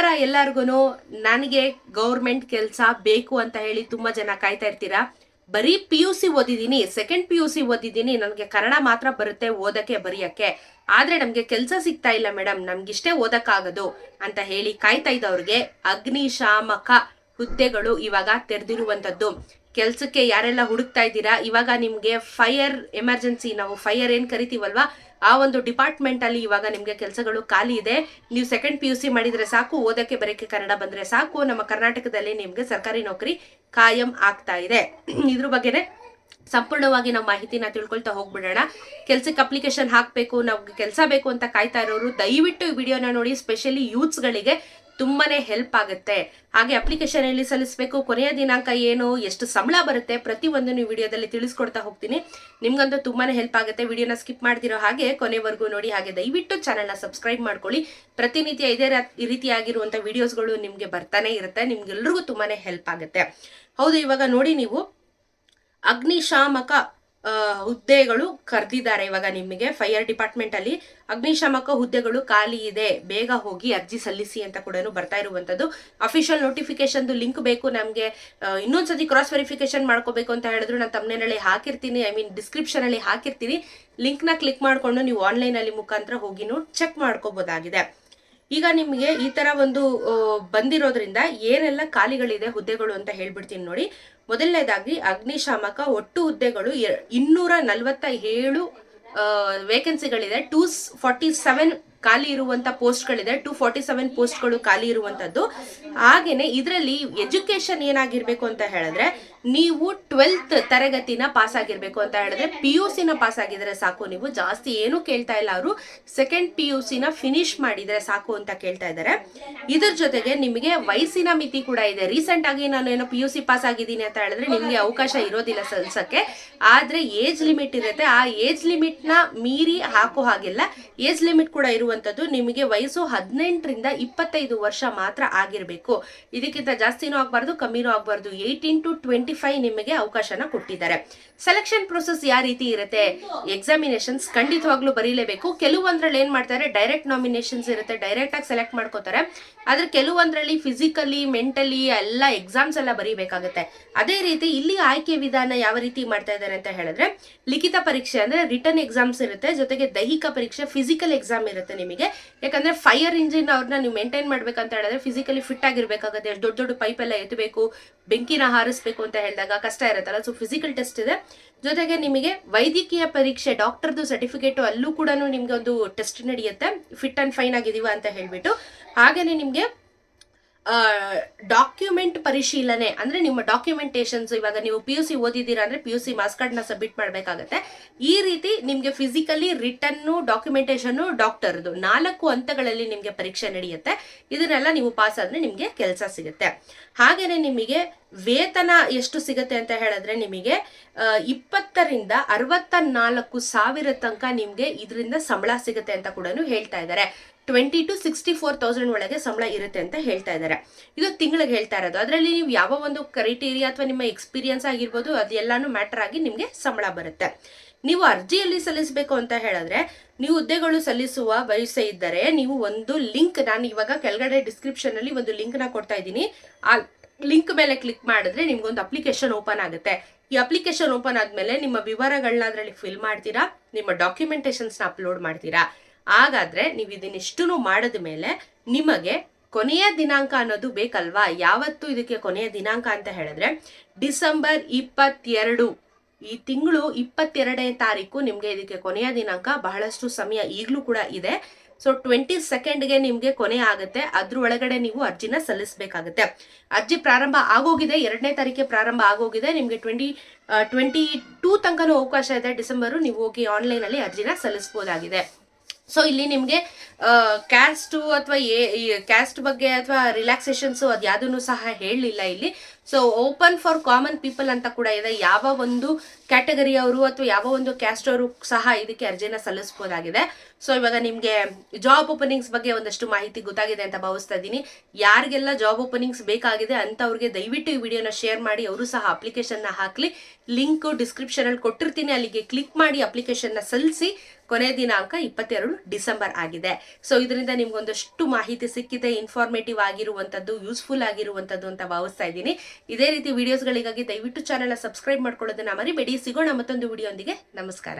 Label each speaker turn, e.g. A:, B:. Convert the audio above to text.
A: ನಮಸ್ಕಾರ ಎಲ್ಲರಿಗೂ ನನಗೆ ಗೌರ್ಮೆಂಟ್ ಕೆಲಸ ಬೇಕು ಅಂತ ಹೇಳಿ ತುಂಬಾ ಜನ ಕಾಯ್ತಾ ಇರ್ತೀರಾ? ಬರೀ ಪಿ ಯು ಸಿ ಓದಿದ್ದೀನಿ ಸೆಕೆಂಡ್ ಪಿ ಯು ಸಿ ಓದಿದ್ದೀನಿ, ನನಗೆ ಕನ್ನಡ ಮಾತ್ರ ಬರುತ್ತೆ ಓದಕ್ಕೆ, ಬರೆಯೋಕ್ಕೆ. ಆದ್ರೆ ನಮಗೆ ಕೆಲಸ ಸಿಗ್ತಾ ಇಲ್ಲ ಮೇಡಮ್ ನಮ್ಗಿಷ್ಟೇ ಓದಕ್ಕಾಗೋದು ಅಂತ ಹೇಳಿ ಕಾಯ್ತಾ ಇದ್ದವ್ರಿಗೆ ಅಗ್ನಿಶಾಮಕ ಹುದ್ದೆಗಳು ಇವಾಗ ತೆರೆದಿರುವಂತದ್ದು. ಕೆಲ್ಸಕ್ಕೆ ಯಾರೆಲ್ಲ ಹುಡುಕ್ತಾ ಇದ್ದೀರಾ? ಇವಾಗ ನಿಮ್ಗೆ ಫೈರ್ ಎಮರ್ಜೆನ್ಸಿ ನಾವು ಫೈರ್ ಏನ್ ಕರಿತೀವಲ್ವಾ? ಆ ಒಂದು ಡಿಪಾರ್ಟ್ಮೆಂಟ್ ಅಲ್ಲಿ ಇವಾಗ ನಿಮ್ಗೆ ಕೆಲಸಗಳು ಖಾಲಿ ಇದೆ. ನೀವು ಸೆಕೆಂಡ್ ಪಿ ಯು ಸಿ ಮಾಡಿದ್ರೆ ಸಾಕು, ಓದಕ್ಕೆ ಬರೋಕ್ಕೆ ಕನ್ನಡ ಬಂದ್ರೆ ಸಾಕು. ನಮ್ಮ ಕರ್ನಾಟಕದಲ್ಲಿ ನಿಮ್ಗೆ ಸರ್ಕಾರಿ ನೌಕರಿ ಕಾಯಂ ಆಗ್ತಾ ಇದೆ. ಇದ್ರ ಬಗ್ಗೆನೆ ಸಂಪೂರ್ಣವಾಗಿ ನಾವು ಮಾಹಿತಿನ ತಿಳ್ಕೊಳ್ತಾ ಹೋಗ್ಬಿಡೋಣ. ಕೆಲ್ಸಕ್ಕೆ ಅಪ್ಲಿಕೇಶನ್ ಹಾಕಬೇಕು ನಾವು ಕೆಲಸ ಬೇಕು ಅಂತ ಕಾಯ್ತಾ ಇರೋರು, ದಯವಿಟ್ಟು ಈ ವಿಡಿಯೋನ ನೋಡಿ ಸ್ಪೆಷಲಿ ಯೂತ್ಸ್ಗಳಿಗೆ ತುಂಬಾನೇ ಹೆಲ್ಪ್ ಆಗುತ್ತೆ. ಹಾಗೆ ಅಪ್ಲಿಕೇಶನ್ ಎಲ್ಲಿ ಸಲ್ಲಿಸಬೇಕು, ಕೊನೆಯ ದಿನಾಂಕ ಏನು, ಎಷ್ಟು ಸಂಬಳ ಬರುತ್ತೆ ಪ್ರತಿ ಒಂದನ್ನು ವಿಡಿಯೋದಲ್ಲಿ ತಿಳಿಸ್ಕೊಡ್ತಾ ಹೋಗ್ತೀನಿ. ನಿಮ್ಗಂತೂ ತುಂಬಾ ಹೆಲ್ಪ್ ಆಗುತ್ತೆ. ವಿಡಿಯೋನ ಸ್ಕಿಪ್ ಮಾಡ್ತಿರೋ ಹಾಗೆ ಕೊನೆವರೆಗೂ ನೋಡಿ. ಹಾಗೆ ದಯವಿಟ್ಟು ಚಾನಲ್ನ ಸಬ್ಸ್ಕ್ರೈಬ್ ಮಾಡ್ಕೊಳ್ಳಿ. ಪ್ರತಿನಿತ್ಯ ಇದೇ ರೀತಿಯಾಗಿರುವಂಥ ವಿಡಿಯೋಸ್ಗಳು ನಿಮಗೆ ಬರ್ತಾನೆ ಇರುತ್ತೆ. ನಿಮ್ಗೆಲ್ರಿಗೂ ತುಂಬಾ ಹೆಲ್ಪ್ ಆಗುತ್ತೆ. ಹೌದು, ಇವಾಗ ನೋಡಿ ನೀವು ಅಗ್ನಿಶಾಮಕ ಹುದ್ದೆಗಳು ಕರೆದಿದ್ದಾರೆ. ಇವಾಗ ನಿಮಗೆ ಫೈರ್ ಡಿಪಾರ್ಟ್ಮೆಂಟ್ ಅಲ್ಲಿ ಅಗ್ನಿಶಾಮಕ ಹುದ್ದೆಗಳು ಖಾಲಿ ಇದೆ. ಬೇಗ ಹೋಗಿ ಅರ್ಜಿ ಸಲ್ಲಿಸಿ ಅಂತ ಕೂಡ ಬರ್ತಾ ಇರುವಂತದ್ದು ಅಫಿಷಿಯಲ್ ನೋಟಿಫಿಕೇಶನ್ ಲಿಂಕ್ ಬೇಕು ನಮಗೆ. ಇನ್ನೊಂದ್ಸತಿ ಕ್ರಾಸ್ ವೆರಿಫಿಕೇಶನ್ ಮಾಡ್ಕೋಬೇಕು ಅಂತ ಹೇಳಿದ್ರು ನಾನು ತಮ್ಮನೇನಲ್ಲಿ ಹಾಕಿರ್ತೀನಿ. ಐ ಮೀನ್ ಡಿಸ್ಕ್ರಿಪ್ಷನ್ ಅಲ್ಲಿ ಹಾಕಿರ್ತೀನಿ. ಲಿಂಕ್ನ ಕ್ಲಿಕ್ ಮಾಡಿಕೊಂಡು ನೀವು ಆನ್ಲೈನ್ ಅಲ್ಲಿ ಮುಖಾಂತರ ಹೋಗಿನೂ ಚೆಕ್ ಮಾಡ್ಕೋಬಹುದಾಗಿದೆ ಈಗ ನಿಮಗೆ ಈ ತರ ಒಂದು ಬಂದಿರೋದ್ರಿಂದ ಏನೆಲ್ಲ ಖಾಲಿಗಳಿದೆ, ಹುದ್ದೆಗಳು ಅಂತ ಹೇಳ್ಬಿಡ್ತೀನಿ ನೋಡಿ. ಮೊದಲನೇದಾಗಿ ಅಗ್ನಿಶಾಮಕ ಒಟ್ಟು ಹುದ್ದೆಗಳು ಇನ್ನೂರ ನಲವತ್ತ ಏಳು ವೇಕೆನ್ಸಿಗಳಿದೆ ಟೂ ಫಾರ್ಟಿ ಸೆವೆನ್ ಖಾಲಿ ಇರುವಂತ ಪೋಸ್ಟ್ಗಳಿದೆ. ಟೂ ಫಾರ್ಟಿ ಸೆವೆನ್ ಪೋಸ್ಟ್ಗಳು ಖಾಲಿ ಇರುವಂತದ್ದು. ಹಾಗೇನೆ ಇದರಲ್ಲಿ ಎಜುಕೇಶನ್ ಏನಾಗಿರ್ಬೇಕು ಅಂತ ಹೇಳಿದ್ರೆ, ನೀವು ಟ್ವೆಲ್ತ್ ತರಗತಿನ ಪಾಸ್ ಆಗಿರ್ಬೇಕು ಅಂತ ಹೇಳಿದ್ರೆ ಪಿ ಯು ಸಿನ ಪಾಸ್ ಆಗಿದ್ರೆ ಸಾಕು. ನೀವು ಜಾಸ್ತಿ ಏನು ಕೇಳ್ತಾ ಇಲ್ಲ ಅವರು. ಸೆಕೆಂಡ್ ಪಿ ಯು ಸಿನ ಫಿನಿಶ್ ಮಾಡಿದ್ರೆ ಸಾಕು ಅಂತ ಕೇಳ್ತಾ ಇದ್ದಾರೆ. ಇದ್ರ ಜೊತೆಗೆ ನಿಮಗೆ ವಯಸ್ಸಿನ ಮಿತಿ ಕೂಡ ಇದೆ. ರೀಸೆಂಟ್ ಆಗಿ ನಾನು ಏನೋ ಪಿ ಯು ಸಿ ಪಾಸ್ ಆಗಿದ್ದೀನಿ ಅಂತ ಹೇಳಿದ್ರೆ ನಿಮಗೆ ಅವಕಾಶ ಇರೋದಿಲ್ಲ ಸಲ್ಸಕ್ಕೆ. ಆದ್ರೆ ಏಜ್ ಲಿಮಿಟ್ ಇರುತ್ತೆ. ಆ ಏಜ್ ಲಿಮಿಟ್ನ ಮೀರಿ ಹಾಕೋ ಹಾಗಿಲ್ಲ. ಏಜ್ ಲಿಮಿಟ್ ಕೂಡ ಇರುವಂತದ್ದು ನಿಮಗೆ ವಯಸ್ಸು ಹದಿನೆಂಟರಿಂದ ಇಪ್ಪತ್ತೈದು ವರ್ಷ ಮಾತ್ರ ಆಗಿರಬೇಕು. ಇದಕ್ಕಿಂತ ಜಾಸ್ತಿನೂ ಆಗಬಾರ್ದು, ಕಮ್ಮಿನೂ ಆಗಬಾರ್ದು. ಏಯ್ಟೀನ್ ಟು ಟ್ವೆಂಟಿ ಫೈವ್ ನಿಮಗೆ ಅವಕಾಶನ ಕೊಟ್ಟಿದ್ದಾರೆ. ಸೆಲೆಕ್ಷನ್ ಪ್ರೊಸೆಸ್ ಯಾವ ರೀತಿ ಇರುತ್ತೆ? ಎಕ್ಸಾಮಿನೇಷನ್ಸ್ ಖಂಡಿತವಾಗ್ಲೂ ಬರೀಲೇಬೇಕು. ಕೆಲವೊಂದ್ರಲ್ಲಿ ಏನ್ ಮಾಡ್ತಾರೆ ಡೈರೆಕ್ಟ್ ನಾಮಿನೇಷನ್ಸ್ ಇರುತ್ತೆ. ಡೈರೆಕ್ಟ್ ಆಗಿ ಸೆಲೆಕ್ಟ್ ಮಾಡ್ಕೋತಾರೆ. ಆದ್ರೆ ಕೆಲವೊಂದ್ರಲ್ಲಿ ಫಿಸಿಕಲಿ ಮೆಂಟಲಿ ಎಲ್ಲ ಎಕ್ಸಾಮ್ಸ್ ಎಲ್ಲ ಬರೀಬೇಕಾಗುತ್ತೆ. ಅದೇ ರೀತಿ ಇಲ್ಲಿ ಆಯ್ಕೆ ವಿಧಾನ ಯಾವ ರೀತಿ ಮಾಡ್ತಾ ಇದ್ದಾರೆ ಅಂತ ಹೇಳಿದ್ರೆ, ಲಿಖಿತ ಪರೀಕ್ಷೆ ಅಂದ್ರೆ ರಿಟರ್ನ್ ಎಕ್ಸಾಮ್ಸ್ ಇರುತ್ತೆ. ಜೊತೆಗೆ ದೈಹಿಕ ಪರೀಕ್ಷೆ ಫಿಸಿಕಲ್ ಎಕ್ಸಾಮ್ ಇರುತ್ತೆ ನಿಮಗೆ. ಯಾಕಂದ್ರೆ ಫೈರ್ ಇಂಜಿನ್ ಅವ್ರನ್ನ ನೀವು ಮೇಂಟೈನ್ ಮಾಡ್ಬೇಕಂತ ಹೇಳಿದ್ರೆ ಫಿಸಿಕಲಿ ಫಿಟ್ ಆಗಿರ್ಬೇಕಾಗುತ್ತೆ. ದೊಡ್ಡ ದೊಡ್ಡ ಪೈಪ್ ಎಲ್ಲ ಎತ್ತಬೇಕು ಬೆಂಕಿನ ಹಾರಿಸ್ಬೇಕು ಅಂತ ಹೇಳಿದಾಗ ಕಷ್ಟ ಇರುತ್ತಲ್ಲ. ಸೊ ಫಿಸಿಕಲ್ ಟೆಸ್ಟ್ ಇದೆ. ಜೊತೆಗೆ ನಿಮಗೆ ವೈದ್ಯಕೀಯ ಪರೀಕ್ಷೆ ಡಾಕ್ಟರ್ದು ಸರ್ಟಿಫಿಕೇಟ್ ಅಲ್ಲೂ ಕೂಡ ನಿಮಗೆ ಒಂದು ಟೆಸ್ಟ್ ನಡೆಯುತ್ತೆ. ಫಿಟ್ ಅಂಡ್ ಫೈನ್ ಆಗಿದೀವ ಅಂತ ಹೇಳಿಬಿಟ್ಟು. ಹಾಗೆಯೇ ನಿಮಗೆ ಡಾಕ್ಯುಮೆಂಟ್ ಪರಿಶೀಲನೆ, ಅಂದ್ರೆ ನಿಮ್ಮ ಡಾಕ್ಯುಮೆಂಟೇಷನ್ಸ್ ಇವಾಗ ನೀವು ಪಿ ಯು ಸಿ ಓದಿದ್ದೀರಾ ಅಂದರೆ P U C marks submit ಮಾಡಬೇಕಾಗತ್ತೆ. ಈ ರೀತಿ ನಿಮಗೆ ಫಿಸಿಕಲಿ ರಿಟನ್ನು ಡಾಕ್ಯುಮೆಂಟೇಷನ್ನು ಡಾಕ್ಟರ್ದು ನಾಲ್ಕು ಹಂತಗಳಲ್ಲಿ ನಿಮಗೆ ಪರೀಕ್ಷೆ ನಡೆಯುತ್ತೆ. ಇದನ್ನೆಲ್ಲ ನೀವು ಪಾಸ್ ಆದ್ರೆ ನಿಮಗೆ ಕೆಲಸ ಸಿಗುತ್ತೆ. ಹಾಗೆಯೇ ನಿಮಗೆ ವೇತನ ಎಷ್ಟು ಸಿಗುತ್ತೆ ಅಂತ ಹೇಳಿದ್ರೆ ನಿಮಗೆ ಇಪ್ಪತ್ತರಿಂದ ಅರವತ್ತ ನಾಲ್ಕು ಸಾವಿರ ತನಕ ನಿಮಗೆ ಇದರಿಂದ ಸಂಬಳ ಸಿಗುತ್ತೆ ಅಂತ ಕೂಡ ಹೇಳ್ತಾ ಇದ್ದಾರೆ. Twenty to sixty four thousand ಒಳಗೆ ಸಂಬಳ ಇರುತ್ತೆ ಅಂತ ಹೇಳ್ತಾ ಇದ್ದಾರೆ. ಇದು ತಿಂಗಳಿಗೆ ಹೇಳ್ತಾ ಇರೋದು, ಅದರಲ್ಲಿ ನೀವು ಯಾವ ಒಂದು ಕ್ರೈಟೀರಿಯಾ ಅಥವಾ ನಿಮ್ಮ ಎಕ್ಸ್ಪೀರಿಯನ್ಸ್ ಆಗಿರ್ಬೋದು ಅದೆಲ್ಲಾನು ಮ್ಯಾಟರ್ ಆಗಿ ನಿಮಗೆ ಸಂಬಳ ಬರುತ್ತೆ. ನೀವು ಅರ್ಜಿಯಲ್ಲಿ ಸಲ್ಲಿಸಬೇಕು ಅಂತ ಹೇಳಿದ್ರೆ, ನೀವು ಹುದ್ದೆಗಳು ಸಲ್ಲಿಸುವ ಬಯಸೆ ಇದ್ದರೆ, ನೀವು ಒಂದು ಲಿಂಕ್ ನಾನು ಇವಾಗ ಕೆಳಗಡೆ ಡಿಸ್ಕ್ರಿಪ್ಷನ್ ಅಲ್ಲಿ ಒಂದು ಲಿಂಕ್ನ ಕೊಡ್ತಾ ಇದ್ದೀನಿ. ಆ ಲಿಂಕ್ ಮೇಲೆ ಕ್ಲಿಕ್ ಮಾಡಿದ್ರೆ ನಿಮ್ಗೊಂದು ಅಪ್ಲಿಕೇಶನ್ ಓಪನ್ ಆಗುತ್ತೆ. ಈ ಅಪ್ಲಿಕೇಶನ್ ಓಪನ್ ಆದಮೇಲೆ ನಿಮ್ಮ ವಿವರಗಳನ್ನ ಅದರಲ್ಲಿ ಫಿಲ್ ಮಾಡ್ತೀರಾ, ನಿಮ್ಮ ಡಾಕ್ಯುಮೆಂಟೇಷನ್ಸ್ನ ಅಪ್ಲೋಡ್ ಮಾಡ್ತೀರಾ. ಹಾಗಾದ್ರೆ ನೀವು ಇದನ್ನಿಷ್ಟೂ ಮಾಡಿದ ಮೇಲೆ ನಿಮಗೆ ಕೊನೆಯ ದಿನಾಂಕ ಅನ್ನೋದು ಬೇಕಲ್ವಾ? ಯಾವತ್ತು ಇದಕ್ಕೆ ಕೊನೆಯ ದಿನಾಂಕ ಅಂತ ಹೇಳಿದ್ರೆ ಡಿಸೆಂಬರ್ ಇಪ್ಪತ್ತೆರಡು. ಈ ತಿಂಗಳು ಇಪ್ಪತ್ತೆರಡನೇ ತಾರೀಕು ನಿಮಗೆ ಇದಕ್ಕೆ ಕೊನೆಯ ದಿನಾಂಕ. ಬಹಳಷ್ಟು ಸಮಯ ಈಗಲೂ ಕೂಡ ಇದೆ. ಸೊ ಟ್ವೆಂಟಿ ಸೆಕೆಂಡ್ಗೆ ನಿಮಗೆ ಕೊನೆ ಆಗುತ್ತೆ. ಅದ್ರ ಒಳಗಡೆ ನೀವು ಅರ್ಜಿನ ಸಲ್ಲಿಸಬೇಕಾಗುತ್ತೆ. ಅರ್ಜಿ ಪ್ರಾರಂಭ ಆಗೋಗಿದೆ. ಎರಡನೇ ತಾರೀಕಿಗೆ ಪ್ರಾರಂಭ ಆಗೋಗಿದೆ. ನಿಮಗೆ ಟ್ವೆಂಟಿ ಟ್ವೆಂಟಿ ಟೂ ತನಕನೂ ಅವಕಾಶ ಇದೆ. ಡಿಸೆಂಬರು ನೀವು ಹೋಗಿ ಆನ್ಲೈನಲ್ಲಿ ಅರ್ಜಿನ ಸಲ್ಲಿಸ್ಬೋದಾಗಿದೆ. ಸೊ ಇಲ್ಲಿ ನಿಮಗೆ ಕ್ಯಾಸ್ಟು ಅಥವಾ ಕ್ಯಾಸ್ಟ್ ಬಗ್ಗೆ ಅಥವಾ ರಿಲ್ಯಾಕ್ಸೇಷನ್ಸು ಅದು ಯಾವುದನ್ನು ಸಹ ಹೇಳಲಿಲ್ಲ ಇಲ್ಲಿ. So open for common people ಅಂತ ಕೂಡ ಇದೆ. ಯಾವ ಒಂದು ಕ್ಯಾಟಗರಿ ಅವರು ಅಥವಾ ಯಾವ ಒಂದು ಕ್ಯಾಸ್ಟ್ ಅವರು ಸಹ ಇದಕ್ಕೆ ಅರ್ಜಿನ ಸಲ್ಲಿಸ್ಬೋದಾಗಿದೆ. ಸೊ ಇವಾಗ ನಿಮಗೆ ಜಾಬ್ ಓಪನಿಂಗ್ಸ್ ಬಗ್ಗೆ ಒಂದಷ್ಟು ಮಾಹಿತಿ ಗೊತ್ತಾಗಿದೆ ಅಂತ ಭಾವಿಸ್ತಾ ಇದ್ದೀನಿ. ಯಾರಿಗೆಲ್ಲ ಜಾಬ್ ಓಪನಿಂಗ್ಸ್ ಬೇಕಾಗಿದೆ ಅಂಥವ್ರಿಗೆ ದಯವಿಟ್ಟು ಈ ವಿಡಿಯೋನ ಶೇರ್ ಮಾಡಿ. ಅವರು ಸಹ ಅಪ್ಲಿಕೇಶನ್ನ ಹಾಕಲಿ. ಲಿಂಕ್ ಡಿಸ್ಕ್ರಿಪ್ಷನ್ ಅಲ್ಲಿ ಕೊಟ್ಟಿರ್ತೀನಿ. ಅಲ್ಲಿಗೆ ಕ್ಲಿಕ್ ಮಾಡಿ ಅಪ್ಲಿಕೇಶನ್ನ ಸಲ್ಲಿಸಿ. ಕೊನೆ ದಿನಾಂಕ ಇಪ್ಪತ್ತೆರಡು ಡಿಸೆಂಬರ್ ಆಗಿದೆ. ಸೊ ಇದರಿಂದ ನಿಮ್ಗೊಂದಷ್ಟು ಮಾಹಿತಿ ಸಿಕ್ಕಿದೆ. ಇನ್ಫಾರ್ಮೇಟಿವ್ ಆಗಿರುವಂಥದ್ದು ಯೂಸ್ಫುಲ್ ಆಗಿರುವಂಥದ್ದು ಅಂತ ಭಾವಿಸ್ತಾ ಇದ್ದೀನಿ. ಇದೇ ರೀತಿ ವಿಡಿಯೋಸ್ಗಳಿಗಾಗಿ ದಯವಿಟ್ಟು ಚಾನಲ್ನ ಸಬ್ಸ್ಕ್ರೈಬ್ ಮಾಡ್ಕೊಳ್ಳೋದನ್ನ ಮರಿಬೇಡಿ. ಸಿಗೋಣ ಮತ್ತೊಂದು ವಿಡಿಯೋಂದಿಗೆ ನಮಸ್ಕಾರ.